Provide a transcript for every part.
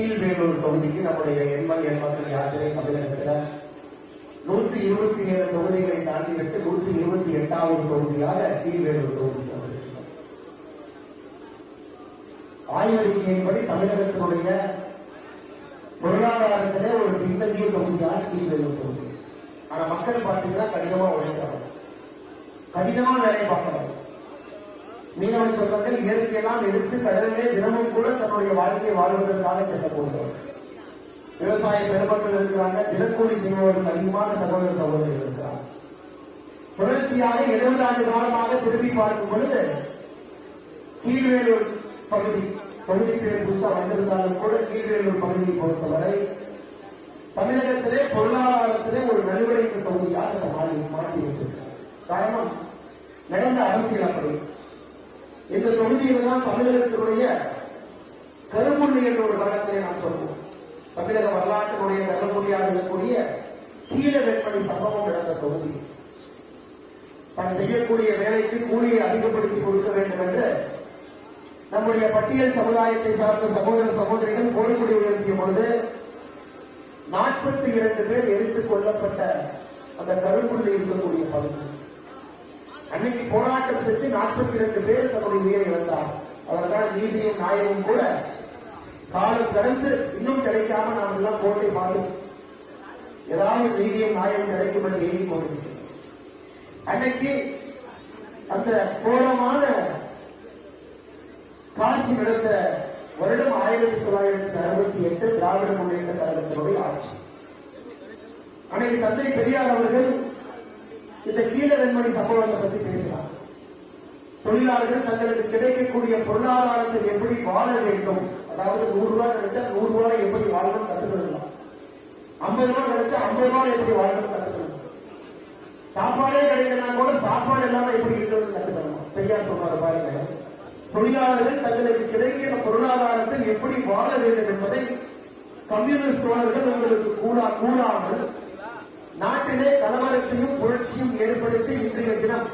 கீழ்வேலூர் தொகுதிக்கு நம்முடைய எண்மண் எண்மக்கள் யாத்திரை தமிழகத்துல நூத்தி இருபத்தி ஏழு தொகுதிகளை தாண்டி விட்டு நூத்தி இருபத்தி எட்டாவது தொகுதியாக கீழ்வேலூர் தொகுதிக்கு ஆய்வறிக்கையின்படி தமிழகத்தினுடைய பொருளாதாரத்திலே ஒரு பின்தங்கிய தொகுதியாக கீழ்வேலூர் தொகுதி. ஆனா மக்கள் பார்த்தீங்கன்னா கடினமா உழைக்கிறாங்க. கடினமா வேலை பார்க்கறாங்க. மீனவ சொந்தங்கள் இயற்கையெல்லாம் எடுத்து கடலிலே தினமும் கூட தன்னுடைய வாழ்க்கையை வாழ்வதற்காக செல்லக்கூடியவர் விவசாய பெருமக்கள் இருக்கிறாங்க தினக்கூலி செய்பவர்கள் அதிகமான சகோதர சகோதரிகள் இருக்கிறாங்க. தொடர்ச்சியாக எழுபது ஆண்டு காலமாக திரும்பி பார்க்கும் பொழுது கீழ்வேலூர் பகுதி தொகுதி பேர் புதுசா வந்திருந்தாலும் கூட கீழ்வேலூர் பகுதியை பொறுத்தவரை தமிழகத்திலே பொருளாதாரத்திலே ஒரு நலிவடைந்த தொகுதியாக மாறி மாற்றி வச்சிருக்காங்க. காரணம் நடந்த அரசியல் அப்படி. இந்த தொகுதியில தான் தமிழகத்தினுடைய கருமுள்ளி என்ற ஒரு காலத்திலே நாம் சொல்வோம். தமிழக வரலாற்றினுடைய கருமுள்ளியாக இருக்கக்கூடிய கீழ வெப்படி சம்பவம் நடந்த தொகுதி. தான் செய்யக்கூடிய வேலைக்கு கூலியை அதிகப்படுத்தி கொடுக்க வேண்டும் என்று நம்முடைய பட்டியல் சமுதாயத்தை சார்ந்த சகோதர சகோதரிகள் கோரிக்கொடி உயர்த்திய பொழுது நாற்பத்தி இரண்டு பேர் எரித்துக் கொல்லப்பட்ட அந்த கரும்புள்ளி இருக்கக்கூடிய பகுதி. அன்னைக்கு போராட்டம் செஞ்சு நாற்பத்தி இரண்டு பேர் தன்னுடைய உயிரை இழந்தார். அதற்கான நீதியும் நியாயமும் கூட காலம் கடந்து இன்னும் கிடைக்காம நாம் எல்லாம் கோட்டை பார்த்து ஏதாவது நீதியும் நியாயம் கிடைக்கும் என்று ஏங்கி கொண்டிருக்கிறோம். அன்னைக்கு அந்த கோரமான காட்சி நடந்த வருடம் ஆயிரத்தி தொள்ளாயிரத்தி அறுபத்தி எட்டு திராவிட முன்னேற்ற கழகத்தினுடைய ஆட்சி. அன்னைக்கு தந்தை பெரியார் அவர்கள் இந்த கீழ வெண்மணி சம்பவத்தை பத்தி பேசலாம். தொழிலாளர்கள் தங்களுக்கு கிடைக்கக்கூடிய பொருளாதாரத்தில் எப்படி வாழ வேண்டும்? அதாவது நூறு ரூபாய் கிடைச்சா நூறு ரூபாய் எப்படி வாழணும் கத்துக்கலாம் ஐம்பது ரூபாய் கிடைச்சா ஐம்பது ரூபாய் எப்படி வாழணும் கத்துக்கணும் சாப்பாடே கிடைக்கலனா கூட சாப்பாடு இல்லாம எப்படி இருக்கிறது கத்துக்கணும் பெரியார் சொல்றாரு பாருங்க. தொழிலாளர்கள் தங்களுக்கு கிடைக்கிற பொருளாதாரத்தில் எப்படி வாழ வேண்டும் என்பதை கம்யூனிஸ்ட் தோழர்கள் உங்களுக்கு கூடா கூடாமல் நாட்டிலே கலவரத்தையும் புரட்சியும் ஏற்படுத்தி இன்றைய தினம்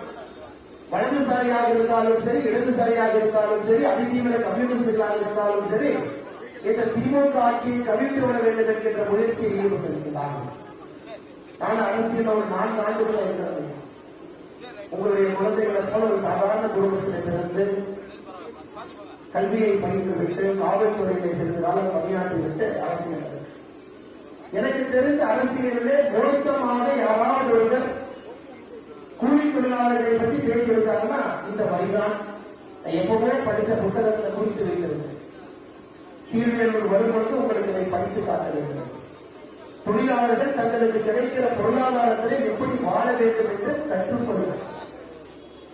வலதுசாரியாக இருந்தாலும் சரி இடதுசாரியாக இருந்தாலும் சரி அதிதீவிர கம்யூனிஸ்டுகளாக இருந்தாலும் சரி இந்த திமுக ஆட்சியை கவிழ்த்து விட வேண்டும் என்கின்ற முயற்சியில் ஈடுபட்டிருக்கிறார்கள். நான் அரசியல் ஒரு நான்கு ஆண்டுகள் இருக்கிறது. உங்களுடைய குழந்தைகளை போல ஒரு சாதாரண குடும்பத்தில் பிறந்து கல்வியை பயின்று விட்டு காவல்துறையிலே சிறிது காலம் பணியாற்றி விட்டு அரசியல் எனக்கு தெரிந்த அரசியலிலே மோசமாக யாராவது ஒருவர் கூலி தொழிலாளர்களை பற்றி பேசியிருக்காங்கன்னா இந்த வரிதான். நான் எப்பவுமே படிச்ச புத்தகத்துல குறித்து வைத்திருந்தேன். கீழ்வேலூர் வரும்பொழுது உங்களுக்கு இதை படித்து காட்ட வேண்டும் தொழிலாளர்கள் தங்களுக்கு கிடைக்கிற பொருளாதாரத்திலே எப்படி வாழ வேண்டும் என்று கற்றுக்கொள்ளுங்கள்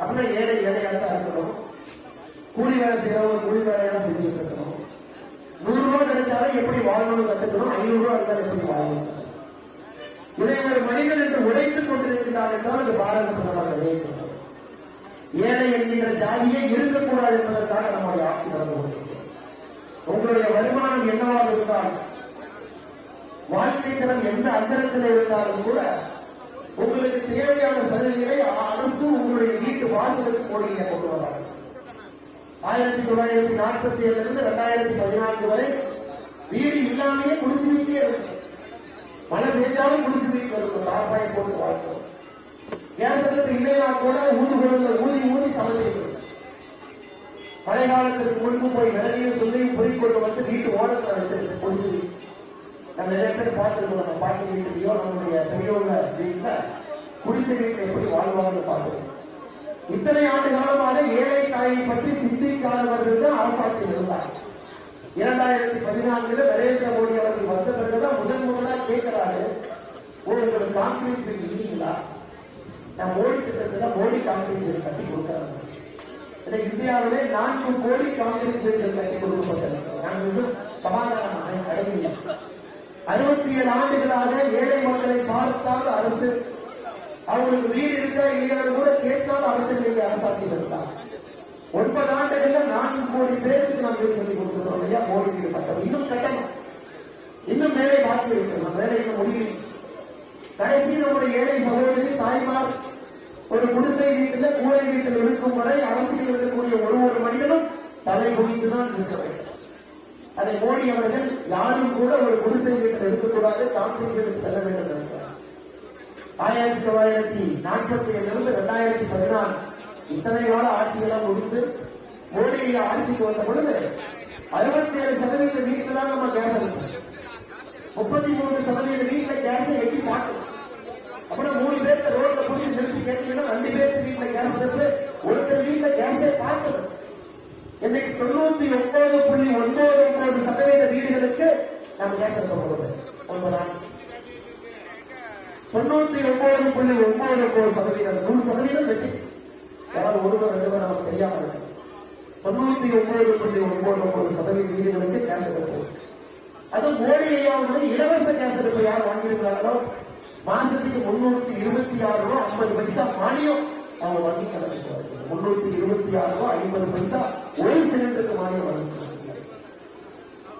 அப்படின்னா ஏழை ஏழையாக தான் இருக்கணும். கூலி வேலை செய்யறவங்க கூலி வேலையாக செஞ்சுட்டு இருக்கணும். நூறு ரூபாய் கிடைச்சாலும் எப்படி வாழணும்னு கத்துக்கணும்? ஐநூறு ரூபாய் இருந்தாலும் எப்படி வாழணும்? இதை ஒரு மனிதன் என்று உடைத்துக் கொண்டிருக்கிறான் என்றால் அது பாரத பிரதமர் நினைக்கிறார் ஏழை என்கின்ற ஜாதியே இருக்கக்கூடாது என்பதற்காக நம்முடைய ஆட்சி நடந்து கொண்டிருக்கிறது. உங்களுடைய வருமானம் என்னவாக இருந்தால் வாழ்க்கை தரம் எந்த அந்தரத்தில் இருந்தாலும் கூட உங்களுக்கு தேவையான சலுகைகளை அரசு உங்களுடைய வீட்டு வாசலுக்கு கோடியை கொண்டு வராங்க ஆயிரத்தி தொள்ளாயிரத்தி நாற்பத்தி ஏழுல இருந்து ரெண்டாயிரத்தி பதினான்கு வரை வீடு இல்லாமையே குடிசை வீட்டிலே இருக்கும் மழை பெய்ஞ்சாலும் குடிசை வீட்டில் இருக்கும் தார்பாயை போட்டு வாழ்க்கணும் கேஸ் அடுப்பு இல்லைன்னா கூட ஊதுகுழல்ல ஊதி ஊதி சமைச்சிருக்கணும் மழை காலத்திற்கு முன்பு போய் விறகையும் சொல்லியும் பொறிக்கொண்டு வந்து வீட்டு ஓரத்தில் வச்சிருக்கு குடிசை வீட்டு நம்ம நிறைய பேர் பார்த்துருக்கோம் நம்ம பாட்டி வீட்டுலயோ நம்மளுடைய பெரியவங்க வீட்டுல குடிசை வீட்டில் எப்படி வாழ்வாங்கன்னு பார்த்துருக்கோம். இத்தனை ஆண்டு காலமாக ஏழை தாயை பற்றி சிந்திக்காதவர்கள் தான் அரசாட்சியில் இருந்தார் இரண்டாயிரத்தி பதினான்குல நரேந்திர மோடி அவர்கள் வந்த பிறகுதான் முதன் முதலா கேட்கிறாரு ஓ உங்களுக்கு கான்கிரீட் பில் இல்லைங்களா? நான் மோடி திட்டத்துல மோடி கான்கிரீட் பில் கட்டி கொடுக்கறாங்க இந்தியாவிலே நான்கு கோடி கான்கிரீட் பில்கள் கட்டி கொடுக்கப்பட்டிருக்கு நாங்கள் இன்னும் சமாதானமாக அடை- அடையவில்லை. அறுபத்தி ஏழு ஆண்டுகளாக ஏழை மக்களை பார்த்தால் அரசு அவங்களுக்கு வீடு இருக்கா இல்லையான்னு கூட கேட்காத அரசியல் இங்கே அரசாட்சியில் இருந்தாங்க ஒன்பது ஆண்டுகள்ல நான்கு கோடி பேருக்கு நாம் வீடு கட்டி கொடுத்துருக்கோம் இல்லையா? மோடி வீடு கட்டணும். இன்னும் கட்டணும். இன்னும் மேலே பாக்கி இருக்கிறோம் வேலை இன்னும் முடியல. கடைசி நம்முடைய ஏழை சகோதரி தாய்மார் ஒரு குடிசை வீட்டுல கூரை வீட்டில் இருக்கும் வரை அரசியல் இருக்கக்கூடிய ஒரு ஒரு மனிதனும் தலை குனிந்துதான் இருக்க வேண்டும். அதை மோடி அவர்கள் யாரும் கூட ஒரு குடிசை வீட்டில் இருக்கக்கூடாது கான்கிரீட் வீட்டுக்கு செல்ல வேண்டும் ஆயிரத்தி தொள்ளாயிரத்தி நாற்பத்தி ஏழுல ரெண்டாயிரத்தி பதினாறு. இத்தனை கால ஆட்சியெல்லாம் முடிந்து மோடி ஆட்சிக்கு வந்த பொழுது அறுபத்தி ஏழு சதவீத வீட்டுல தான் நம்ம கேஸ் இருக்கும் முப்பத்தி மூணு சதவீத வீட்டுல கேஸை எட்டி பார்க்கணும் அப்புறம் மூணு பேர்த்த ரோட்ல பிடிச்சி நிறுத்தி கேட்டீங்கன்னா ரெண்டு பேர்த்து வீட்டுல கேஸ் இருக்கு ஒருத்தர் வீட்டுல கேஸே பார்த்தது. இன்னைக்கு தொண்ணூத்தி ஒன்பது புள்ளி ஒன்பது ஒன்பது சதவீத வீடுகளுக்கு நம்ம கேஸ் இருக்க போகுது. ஒன்பதாம் தொண்ணூத்தி ஒன்பது புள்ளி ஒன்பது ஒன்பது சதவீதம் நூறு சதவீதம் வெற்றி யாராவது ஒருவர் ரெண்டு பேர் நமக்கு தெரியாம இருக்கு. தொண்ணூத்தி ஒன்பது புள்ளி ஒன்பது ஒன்பது சதவீத வீடுகளுக்கு கேஸ் எடுப்பு அது மோடி ஐயாவுடைய இலவச கேஸ் எடுப்பு யார் வாங்கியிருக்கிறாங்களோ மாசத்துக்கு முன்னூத்தி இருபத்தி ஆறு ரூபாய் ஐம்பது பைசா மானியம் அவங்க வங்கி கணக்கு முன்னூத்தி இருபத்தி ஆறு ரூபாய் ஐம்பது பைசா ஒரு சிலிண்டருக்கு மானியம் வாங்கி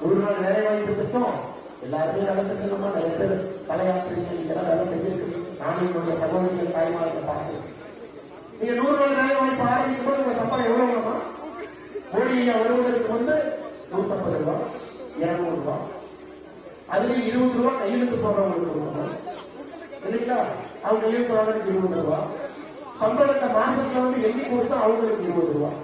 ஒரு நாள் வேலை வாய்ப்பு திட்டம் எல்லாருமே வேலை நிறைய பேர் தலையாட்டுறீங்க இதெல்லாம் நல்லா செஞ்சிருக்கு நானும் என்னுடைய சகோதரிகள் தாய்மார்களை பார்க்கிறேன் நீங்க நூறு நாள் வேலை வாய்ப்பு ஆரம்பிக்கும் போது உங்க சம்பளம் எவ்வளவு வேணுமா மோடி ஐயா வருவதற்கு வந்து நூத்தம்பது ரூபாய் இருநூறு ரூபாய் அதுலயும் இருபது ரூபாய் கையெழுத்து போடுறவங்களுக்கு கொடுக்கணும். இல்லைங்களா? அவங்க கையெழுத்து வாங்குறதுக்கு இருபது ரூபாய் சம்பளத்தை மாசத்துல வந்து எண்ணி கொடுத்தா அவங்களுக்கு இருபது ரூபாய்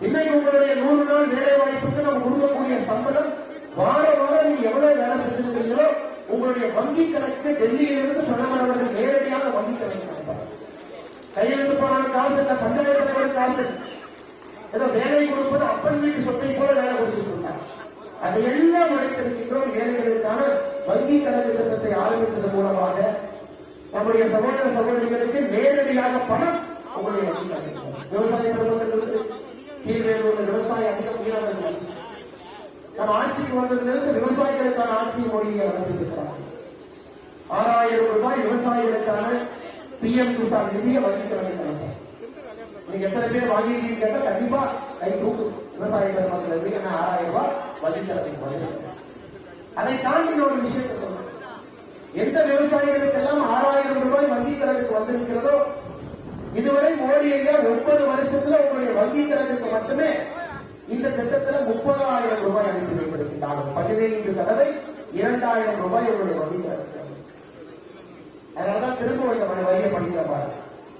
இன்னைக்கு உங்களுடைய நூறு நாள் வேலை வாய்ப்புக்கு நம்ம கொடுக்கக்கூடிய சம்பளம் வார வாரம் நீங்க எவ்வளவு வேலை செஞ்சிருக்கிறீங்களோ உங்களுடைய வங்கி கணக்கு டெல்லியிலிருந்து பிரதமர் அவர்கள் நேரடியாக வங்கி கணக்கு கையெழுத்து போனாலும் காசு இல்ல பஞ்சாயத்து தலைவர் காசு ஏதோ வேலை கொடுப்பது அப்பன் வீட்டு சொத்தை போல வேலை கொடுத்துட்டு இருந்தாங்க அதையெல்லாம் உழைத்திருக்கின்றோம் ஏழைகளுக்கான வங்கி கணக்கு திட்டத்தை ஆரம்பித்தது மூலமாக நம்முடைய சகோதர சகோதரிகளுக்கு நேரடியாக பணம் உங்களுடைய வங்கி கணக்கு விவசாய பெருமக்களுக்கு கீழ்வேலூர் விவசாய அதிகம் உயிரிழந்தது நம்ம ஆட்சிக்கு வந்ததிலிருந்து விவசாயிகளுக்கான ஆட்சி மொழியை வளர்த்திருக்கிறார்கள் ஆறாயிரம் ரூபாய் விவசாயிகளுக்கான பிஎம் கிசான் நிதியை வங்கி நீங்க எத்தனை பேர் வாங்கிருக்கீங்கன்னு கேட்டா கண்டிப்பா கை தூக்கு விவசாய பெருமக்கள் இருந்து என்ன ஆறாயிரம் ரூபாய் வங்கி கணக்கு வந்து அதை தாண்டி ஒரு விஷயத்தை சொல்றேன். எந்த விவசாயிகளுக்கெல்லாம் ஆறாயிரம் ரூபாய் வங்கி கணக்குக்கு வந்திருக்கிறதோ இதுவரை மோடி ஐயா ஒன்பது வருஷத்துல உங்களுடைய வங்கி கணக்குக்கு மட்டுமே இந்த திட்டத்துல முப்பதாயிரம் ரூபாய் அனுப்பி வைத்திருக்கிறார்கள் பதினைந்து தடவை இரண்டாயிரம் ரூபாய் உங்களுடைய வங்கி அதனாலதான் திரும்ப இந்த மணி வரியை படிக்கிற பாருங்க.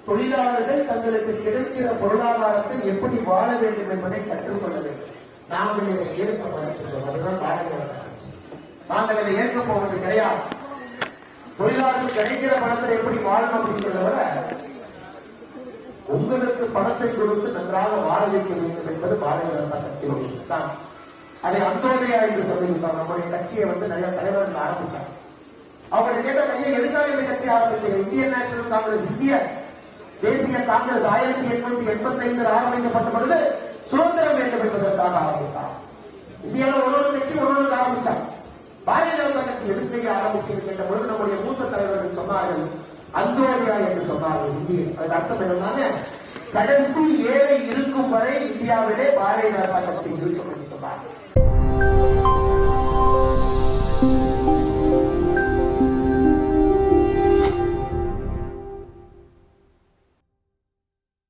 தொழிலாளர்கள் தங்களுக்கு கிடைக்கிற பொருளாதாரத்தில் எப்படி வாழ வேண்டும் என்பதை கற்றுக்கொள்ள வேண்டும். நாங்கள் இதை ஏற்க மறுக்கிறோம் அதுதான் பாரதிய நாங்கள் இதை ஏற்க போவது கிடையாது. தொழிலாளர்கள் கிடைக்கிற பணத்தில் எப்படி வாழணும் அப்படிங்கிறத விட உங்களுக்கு பணத்தை கொடுத்து நன்றாக வாழ வைக்க வேண்டும் என்பது பாரதிய ஜனதா கட்சியுடைய சித்தாந்தம். அதை அந்தோதயா என்று சொல்லியிருந்தாங்க நம்முடைய கட்சியை வந்து நிறைய தலைவர்கள் ஆரம்பிச்சாங்க. அவங்க கேட்டாங்க ஐயா எதுக்காக இந்த கட்சி ஆரம்பிச்சீங்க? இந்தியன் நேஷனல் காங்கிரஸ் இந்திய தேசிய காங்கிரஸ் ஆயிரத்தி எட்நூத்தி எண்பத்தி ஐந்தில் ஆரம்பிக்கப்பட்ட பொழுது சுதந்திரம் வேண்டும் என்பதற்காக ஆரம்பித்தார். இந்தியாவில் ஒரு ஒரு கட்சி ஒரு ஒரு ஆரம்பிச்சாங்க. பாரதிய ஜனதா கட்சி எதுக்கு ஆரம்பிச்சிருக்கின்ற பொழுது நம்முடைய மூத்த தலைவர்கள் சொன்னார்கள் அந்தோனியா என்று சொன்னார்கள் இந்திய அதுக்கு அர்த்தம் என்னன்னா கடைசி ஏழை இருக்கும் வரை இந்தியாவிலே பாரதிய ஜனதா கட்சி இருக்கும் என்று சொன்னார்கள்.